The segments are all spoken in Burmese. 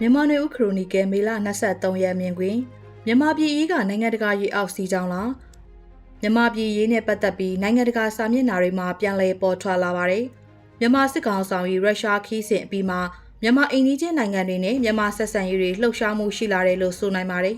မြန်မာနွေဦးခရိုနီကယ်မေလ23ရက်မြင်တွင်မြန်မာပြည်ရေးကနိုင်ငံတကာရေးအောက်စီကြောင်းလားမြန်မာပြည်ရေးနဲ့ပတ်သက်ပြီးနိုင်ငံတကာစာမျက်နှာတွေမှာပြန်လည်ပေါ်ထွက်လာပါတယ်မြန်မာစစ်ကောင်ဆောင်၏ရုရှားခီးစဉ်အပြီးမှာမြန်မာအိန္ဒိချင်းနိုင်ငံတွေနဲ့မြန်မာဆက်ဆံရေးတွေလှုပ်ရှားမှုရှိလာတယ်လို့ဆိုနိုင်ပါတယ်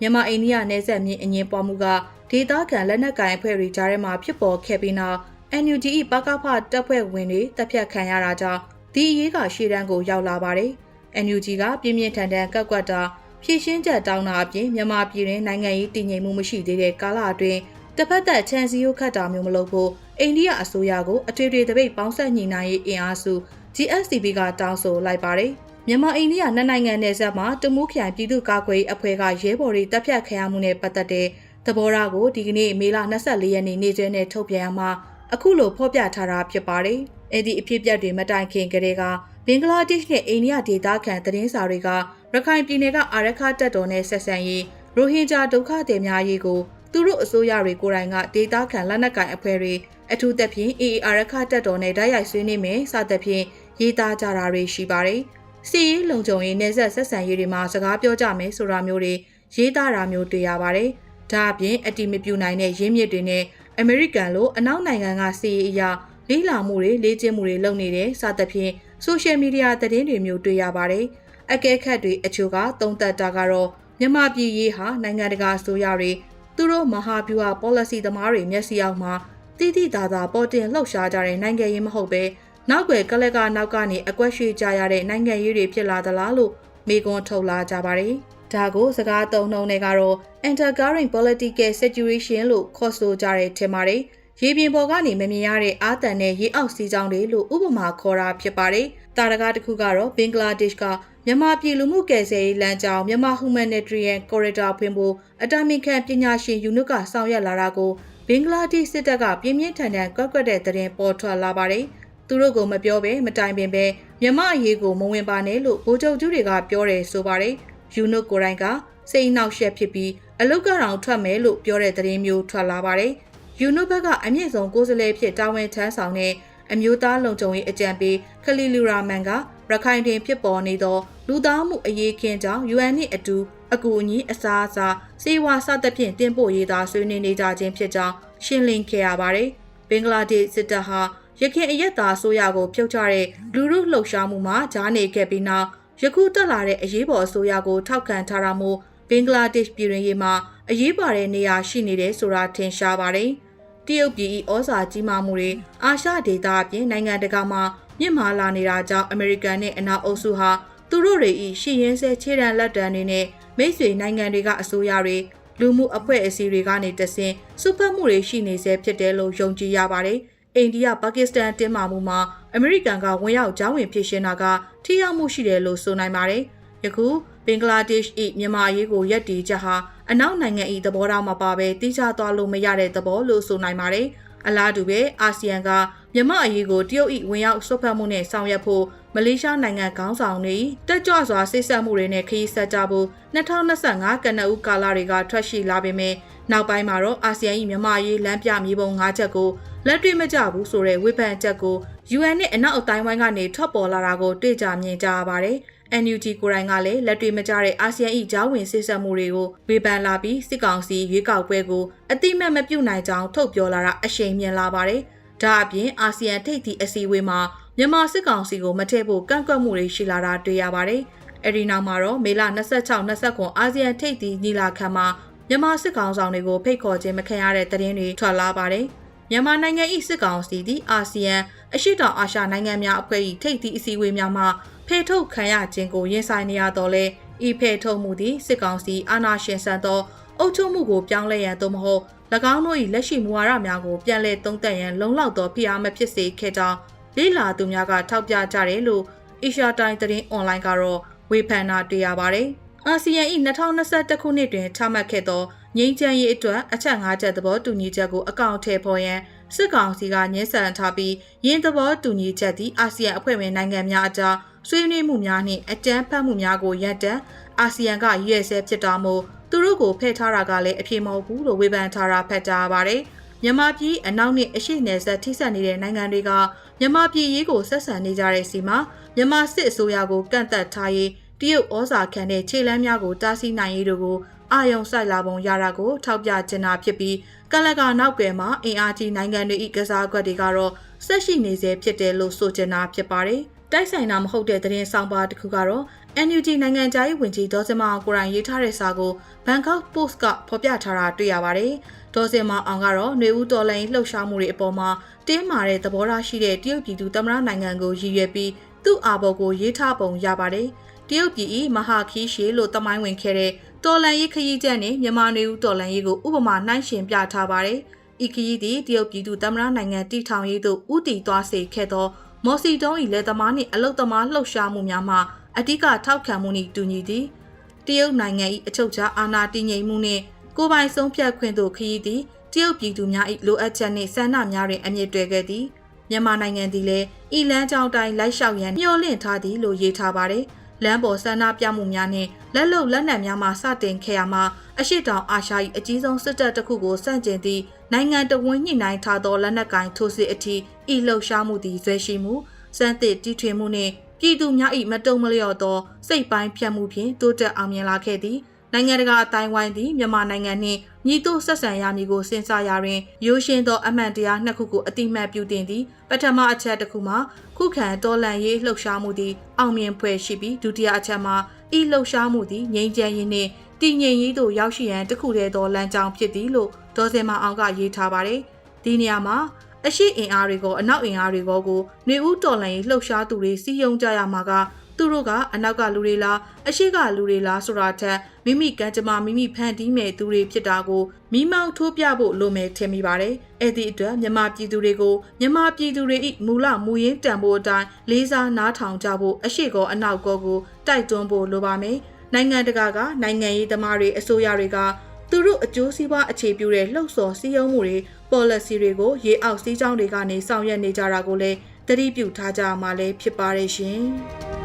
မြန်မာအိန္ဒိယနယ်စပ်မြင့်အငင်းပွားမှုကဒေသခံလက်နက်ကိုင်အဖွဲ့တွေကြားထဲမှာဖြစ်ပေါ်ခဲ့ပြီးနောက် NUG ၏ပကဖတပ်ဖွဲ့ဝင်တွေတပ်ဖြတ်ခံရတာကြောင့်ဒီအရေးကရှေ့တန်းကိုရောက်လာပါတယ်။ NUG ကပြင်းပြင်းထန်ထန်ကက်ကွက်တာဖြည့်ရှင်းချက်တောင်းတာအပြင်မြန်မာပြည်တွင်နိုင်ငံရေးတည်ငြိမ်မှုမရှိသေးတဲ့ကာလအတွင်းတစ်ဖက်သက်ချန်စီယိုခတ်တာမျိုးမလုပ်ဖို့အိန္ဒိယအစိုးရကိုအထွေထွေတပိတ်ပေါင်းဆက်ညီနိုင်ရေးအင်အားစု GSCB ကတောင်းဆိုလိုက်ပါတယ်။မြန်မာအိန္ဒိယနှစ်နိုင်ငံနယ်စပ်မှာတမူးခရိုင်ပြည်သူ့ကာကွယ်ရေးအဖွဲ့ကရဲဘော်တွေတပ်ဖြတ်ခံရမှုနဲ့ပတ်သက်တဲ့သဘောထားကိုဒီကနေ့မေလ24ရက်နေ့နေ့ကျဲနဲ့ထုတ်ပြန်ရမှာအခုလိုဖော်ပြထားတာဖြစ်ပါတယ်။အဲ့ဒီအဖြစ်အပျက်တွေမတိုင်ခင်ကတည်းက ဘင်္ဂလားဒေ့ရှ်နဲ့အိန္ဒိယဒေသခံသတင်းစာတွေကရခိုင်ပြည်နယ်ကအာရခတပ်တော်နဲ့ဆက်ဆံရေးရိုဟင်ဂျာဒုက္ခသည်များရေးကိုသူတို့အစိုးရတွေကိုယ်တိုင်ကဒေသခံလက်နက်ကိုင်အဖွဲ့တွေအထူးသဖြင့် AAR ခတပ်တော်နဲ့တိုက်ရိုက်ဆွေးနွေးမယ်စသဖြင့်ရေးသားကြတာတွေရှိပါတယ်။စီရေးလုံခြုံရေးနယ်ဆက်ဆက်ဆံရေးတွေမှာစကားပြောကြမယ်ဆိုတာမျိုးတွေရေးသားတာမျိုးတွေ့ရပါတယ်။ဒါအပြင်အတီမပြူနိုင်တဲ့ရင်းမြစ်တွေနဲ့အမေရိကန်လိုအနောက်နိုင်ငံကစီရေးအရာလေးလာမှုတွေလေ့ကျင့်မှုတွေလုပ်နေတဲ့စသဖြင့် ဆိုရှယ်မီဒီယာသတင်းတွေမျိုးတွေ့ရပါတယ်။အကဲခတ်တွေအချို့ကသုံးသပ်တာကတော့မြန်မာပြည်ရေးဟာနိုင်ငံတကာဆိုရတွေသူတို့မဟာဗျူဟာ policy သမားတွေမျက်စိအောက်မှာတိတိသာသာပေါ်တင်လှုပ်ရှားကြတဲ့နိုင်ငံရေးမဟုတ်ပဲနောက်ွယ်ကလက်ကနောက်ကနေအကွက်ရွှေ့ကြရတဲ့နိုင်ငံရေးတွေဖြစ်လာသလားလို့မေကွန်းထုတ်လာကြပါတယ်။ဒါကိုစကားသုံးနှုံးတွေကတော့ intercurrent political situation လို့ခေါ်ဆိုကြတဲ့ထင်ပါတယ်။ ရေပြင်ပေါ်ကနေမမြင်ရတဲ့အာတန်နဲ့ရေအောက်စီးကြောင်းတွေလို့ဥပမာခေါ်တာဖြစ်ပါတယ်။တာရကတစ်ခုကတော့ဘင်္ဂလားဒေ့ရှ်ကမြန်မာပြည်လူမှုကယ်ဆယ်ရေးလမ်းကြောင်းမြန်မာ humanitarian corridor ဖွင့်ဖို့အတမင်ခံပညာရှင်ယူနုကဆောင်ရွက်လာတာကိုဘင်္ဂလားဒေ့ရှ်စစ်တပ်ကပြင်းပြင်းထန်ထန်ကွက်ကွက်တဲ့တဲ့ပေါ်ထွက်လာပါတယ်။သူတို့ကမပြောဘဲမတိုင်ပင်ပဲမြမအရေးကိုမဝင်ပါနဲ့လို့ဗိုလ်ချုပ်ကြီးတွေကပြောတယ်ဆိုပါတယ်။ယူနုကိုယ်တိုင်ကစိတ်နှောက်ယှက်ဖြစ်ပြီးအလုတ်ကောင်ထွက်မယ်လို့ပြောတဲ့သတင်းမျိုးထွက်လာပါတယ်။ ယူနုဘက်ကအမြင့်ဆုံးကိုယ်စားလှယ်ဖြစ်တာဝန်ထမ်းဆောင်တဲ့အမျိုးသားလုံခြုံရေးအကြံပေးခလီလူရာမန်ကရခိုင်တွင်ဖြစ်ပေါ်နေသော လူသားမှုအရေးခင်းကြောင့် UN နှင့်အတူအကူအညီအစားအစာစေဝါစသဖြင့်တင်ပို့ရေးသားဆွေးနွေးနေကြခြင်းဖြစ်ကြောင်းရှင်းလင်းခဲ့ရပါတယ်။ဘင်္ဂလားဒေ့ရှ်စစ်တပ်ဟာရခိုင်အရက်သားဆိုရကိုဖြုတ်ချတဲ့လူမှုလှုပ်ရှားမှုမှာဂျားနေခဲ့ပြီးနောက်ယခုတက်လာတဲ့အရေးပေါ်အစိုးရကိုထောက်ခံထားတာမို့ဘင်္ဂလားဒေ့ရှ်ပြည်တွင်ရေးမှာအရေးပါတဲ့နေရာရှိနေတယ်ဆိုတာထင်ရှားပါတယ်။ တရုတ်ပြည်ဩဇာကြီးမားမှုတွေအာရှဒေသအပြင်နိုင်ငံတကာမှာမြင့်မားလာနေတာကြောင့်အမေရိကန်နဲ့အနောက်အုပ်စုဟာသူတို့တွေဤရှီရင်ဆဲခြေတံလက်တံတွေနဲ့မိတ်ဆွေနိုင်ငံတွေကအစိုးရတွေလူမှုအဖွဲ့အစည်းတွေကနေတဆင့်စုပတ်မှုတွေရှိနေဆဲဖြစ်တယ်လို့ယုံကြည်ရပါတယ်။အိန္ဒိယပါကစ္စတန်တင်းမာမှုမှာအမေရိကန်ကဝင်ရောက်ကြောင်းဝင်ဖြစ်ရှင်တာကထိရောက်မှုရှိတယ်လို့ဆိုနိုင်ပါတယ်။ ယခုဘင်္ဂလားဒေ့ရှ်၏မြန်မာရေးကိုရက်တီချက်ဟာအနောက်နိုင်ငံ၏သဘောထားမှာပါပဲတိကျသွားလို့မရတဲ့သဘောလို့ဆိုနိုင်ပါတယ်။အလားတူပဲအာဆီယံကမြမအရေးကိုတရုတ်၏ဝင်ရောက်ဆွတ်ဖက်မှုနဲ့ဆောင်ရွက်ဖို့မလေးရှားနိုင်ငံခေါင်းဆောင်တွေတက်ကြွစွာဆိတ်ဆက်မှုတွေနဲ့ခရီးဆက်ကြဖို့2025ကနအူကာလတွေကထွက်ရှိလာပေမဲ့နောက်ပိုင်းမှာတော့အာဆီယံ၏မြန်မာရေးလမ်းပြမြေပုံ၅ချက်ကိုလက်တွေ့မကျဘူးဆိုတဲ့ဝေဖန်ချက်ကို UN နဲ့အနောက်အတိုင်းဝိုင်းကနေထွက်ပေါ်လာတာကိုတွေ့ကြမြင်ကြရပါတယ်။ NUG ကိုယ်တိုင်ကလည်းလက်တွေ့မကျတဲ့အာဆီယံ၏ဂျားဝင်စစ်ဆက်မှုတွေကိုဝေဖန်လာပြီးစစ်ကောင်စီရွေးကောက်ပွဲကိုအတိမတ်မပြုတ်နိုင်ကြောင်းထုတ်ပြောလာတာအရှိန်မြင့်လာပါတယ်။ဒါအပြင်အာဆီယံထိပ်သီးအစည်းအဝေးမှာမြန်မာစစ်ကောင်စီကိုမထည့်ဖို့ကန့်ကွက်မှုတွေရှိလာတာတွေ့ရပါတယ်။အဲဒီနောက်မှာတော့မေလ26-29အာဆီယံထိပ်သီးညီလာခံမှာမြန်မာစစ်ကောင်ဆောင်တွေကိုဖိတ်ခေါ်ခြင်းမခံရတဲ့သတင်းတွေထွက်လာပါတယ်။မြန်မာနိုင်ငံ၏စစ်ကောင်စီသည်အာဆီယံအရှိတောင်အာရှနိုင်ငံများအဖွဲ့၏ထိပ်သီးအစည်းအဝေးများမှာ ဖေထုတ်ခံရခြင်းကိုရင်ဆိုင်နေရတော့လဲဤဖေထုတ်မှုသည်စစ်ကောင်စီအာဏာရှင်ဆန်သောအုပ်ချုပ်မှုကိုပြောင်းလဲရန်သို့မဟုတ်၎င်းတို့၏လက်ရှိမူဝါဒများကိုပြန်လည်သုံးသပ်ရန်လုံလောက်သောဖိအားမဖြစ်စေခဲ့ကြောင်းလေးလာသူများကထောက်ပြကြတယ်လို့ Asia Time သတင်းအွန်လိုင်းကတော့ဝေဖန်တာတွေ့ရပါတယ်။အာဆီယံ၏2021ခုနှစ်တွင်ချမှတ်ခဲ့သောငြိမ်းချမ်းရေးအတွက်အချက်၅ချက်သဘောတူညီချက်ကိုအကောင့်ထည့်ဖော်ရန်စစ်ကောင်စီကညှင်းဆန်ထားပြီးရင်းသဘောတူညီချက်သည်အာဆီယံအဖွဲ့ဝင်နိုင်ငံများအကြား ဆွေးနွေးမှုများနှင့်အကြမ်းဖက်မှုများကိုရပ်တန့်အာဆီယံကရည်ရွယ်ဆဲဖြစ်တော်မူသူတို့ကိုဖယ်ထားတာကလည်းအပြည့်မဟုတ်ဘူးလို့ဝေဖန်ထားတာဖတ်ကြားပါတယ်။မြန်မာပြည်အနောက်နှင့်အရှေ့နယ်စပ်ထိစပ်နေတဲ့နိုင်ငံတွေကမြန်မာပြည်ရေးကိုဆက်ဆံနေကြတဲ့စီမှာမြန်မာစစ်အစိုးရကိုကန့်သက်ထားရေးတရုတ်ဩဇာခံတဲ့ခြေလမ်းများကိုတားဆီးနိုင်ရေးတို့ကိုအာယုံစိုက်လာပုံရတာကိုထောက်ပြချင်တာဖြစ်ပြီးကလကနောက်ကွယ်မှာအင်အားကြီးနိုင်ငံတွေ၏ကစားကွက်တွေကတော့ဆက်ရှိနေစေဖြစ်တယ်လို့ဆိုချင်တာဖြစ်ပါတယ်။ တိုက်ဆိုင်တာမဟုတ်တဲ့သတင်းဆောင်ပါတစ်ခုကတော့ NUG နိုင်ငံသားရေးဝန်ကြီးဒေါ်စင်မအောင်ကိုရိုင်ရေးထားတဲ့စာကို Bangkok Post ကဖော်ပြထားတာတွေ့ရပါတယ်။ဒေါ်စင်မအောင်ကတော့ຫນွေဦးတော်လိုင်းလှုပ်ရှားမှုတွေအပေါ်မှာတင်းမာတဲ့သဘောထားရှိတဲ့တရုတ်ပြည်သူသမ္မတနိုင်ငံကိုရည်ရွယ်ပြီးသူ့အာဘော်ကိုရေးထားပုံရပါတယ်။တရုတ်ပြည်၏မဟာခီးရှေလို့တမိုင်းဝင်ခဲ့တဲ့တော်လန်ရေးခရီးချက်နဲ့မြန်မာနေဦးတော်လန်ရေးကိုဥပမာနှိုင်းယှဉ်ပြထားပါတယ်။ဤခရီးသည်တရုတ်ပြည်သူသမ္မတနိုင်ငံတည်ထောင်ရေးသို့ဥတီသွားစေခဲ့သော မော်စီတုံး၏လက်သမားနှင့်အလုတ်သမားလှုပ်ရှားမှုများမှာအ धिक ထောက်ခံမှုနှင့်တူညီသည်တရုတ်နိုင်ငံ၏အချုပ်အခြာအာဏာတည်ငြိမ်မှုနှင့်ကိုယ်ပိုင်ဆုံးဖြတ်ခွင့်သို့ခရီးသည်တရုတ်ပြည်သူများ၏လိုအပ်ချက်နှင့်ဆန္ဒများတွင်အမြင့်တွယ်ခဲ့သည်မြန်မာနိုင်ငံသည်လည်းဤလမ်းကြောင်းတိုင်းလိုက်လျှောက်ရန်မျှော်လင့်ထားသည်လို့ရေးထားပါတယ် လမ်းပေါ်ဆန္ဒပြမှုများနှင့်လက်လုံလက်နက်များမှစတင်ခဲ့ရမှာအရှိတောင်အာရှ၏အကြီးဆုံးစစ်တပ်တစ်ခုကိုစန့်ကျင်သည့်နိုင်ငံတော်ဝန်ညှိနှိုင်းထားသောလက်နက်ကင်ထိုးစစ်အထိဤလှုပ်ရှားမှုသည်ဇွဲရှိမှုစံသစ်တီထွင်မှုနှင့်ပြည်သူများ၏မတုံမလျော့သောစိတ်ပိုင်းဖြတ်မှုဖြင့်တိုးတက်အောင်မြင်လာခဲ့သည် နိုင်ငံတကာအတိုင်းဝိုင်းသည်မြန်မာနိုင်ငံနှင့်ညီတို့ဆက်ဆံရမည်ကိုစဉ်းစားရာတွင်ရိုးရှင်းသောအမှန်တရားနှစ်ခုကိုအတိမတ်ပြုတင်သည်ပထမအချက်တစ်ခုမှာခုခံတော်လှန်ရေးလှုပ်ရှားမှုသည်အောင်မြင်ဖွယ်ရှိပြီးဒုတိယအချက်မှာဤလှုပ်ရှားမှုသည်ငြိမ်းချမ်းရေးနှင့်တည်ငြိမ်ရေးသို့ရောက်ရှိရန်တခုတည်းသောလမ်းကြောင်းဖြစ်သည်လို့ဒေါ်စင်မအောင်ကရေးထားပါတယ်ဒီနေရာမှာ အရှိအင်အားတွေကိုအနောက်အင်အားတွေကိုကိုနေဦးတော်လှန်ရေးလှုပ်ရှားသူတွေစီယုံကြရမှာကသူတို့ကအနောက်ကလူတွေလားအရှိကလူတွေလားဆိုတာထက်မိမိကံကြမ္မာမိမိဖန်တီးမဲ့သူတွေဖြစ်တာကိုမိမောက်ထိုးပြဖို့လိုမယ်ထင်မိပါတယ်။အဲ့ဒီအတွက်မြန်မာပြည်သူတွေကိုမြန်မာပြည်သူတွေဤမူလမူရင်းတန်ဖို့အတိုင်းလေးစားနားထောင်ကြဖို့အရှိကောအနောက်ကောကိုတိုက်တွန်းဖို့လိုပါမယ်။နိုင်ငံတကာကနိုင်ငံရေးသမားတွေအစိုးရတွေက သူတို့အကျိုးစီးပွားအခြေပြုတဲ့လှုပ်ဆော်စည်းရုံးမှုတွေ policy တွေကိုရေအောက်စီးကြောင်းတွေကနေဆောင်ရွက်နေကြတာကိုလည်းသတိပြုထားကြမှာလည်းဖြစ်ပါရဲ့ရှင်။